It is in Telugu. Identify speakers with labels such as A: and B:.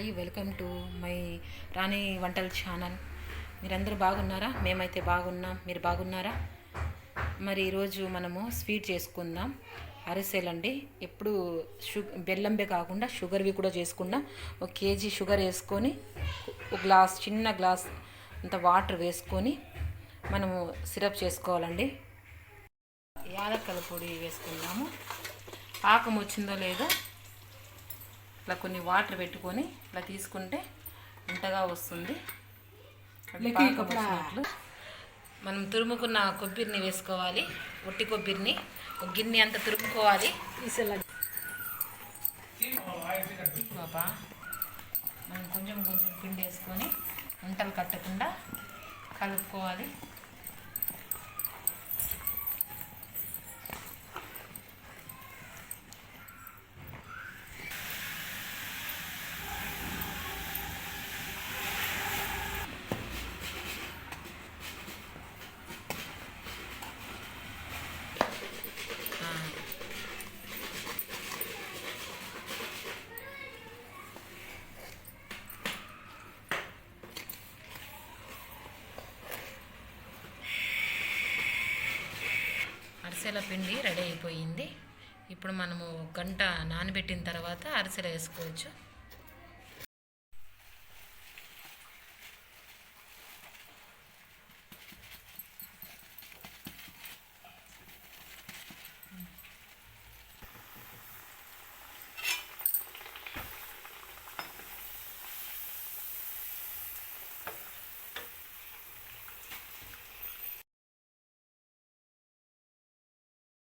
A: Hi welcome to my Rani వంటల ఛానల్ మీరందరూ బాగున్నారా? మేమైతే బాగున్నాం. మీరు బాగున్నారా? మరి ఈరోజు మనము స్వీట్ చేసుకుందాం. అరిసెలండి. ఎప్పుడు షు బెల్లంబే కాకుండా షుగర్వి కూడా చేసుకుందాం. ఒక కేజీ షుగర్ వేసుకొని ఒక గ్లాస్ చిన్న గ్లాస్ అంత వాటర్ వేసుకొని మనము సిరప్ చేసుకోవాలండి. యాలక్కల పొడి వేసుకుందాము. పాకం వచ్చిందో లేదో ఇట్లా కొన్ని వాటర్ పెట్టుకొని ఇట్లా తీసుకుంటే ఉంటగా వస్తుంది. మనం తురుముకున్న కొబ్బరిని వేసుకోవాలి. ఒట్టి కొబ్బరిని. ఒక గిన్నె అంత తురుముకోవాలి. బాబా మనం కొంచెం కొంచెం పిండి వేసుకొని వంటలు కట్టకుండా కలుపుకోవాలి. అరిసెల పిండి రెడీ అయిపోయింది. ఇప్పుడు మనము గంట నానబెట్టిన తర్వాత అరిసెలు వేసుకోవచ్చు.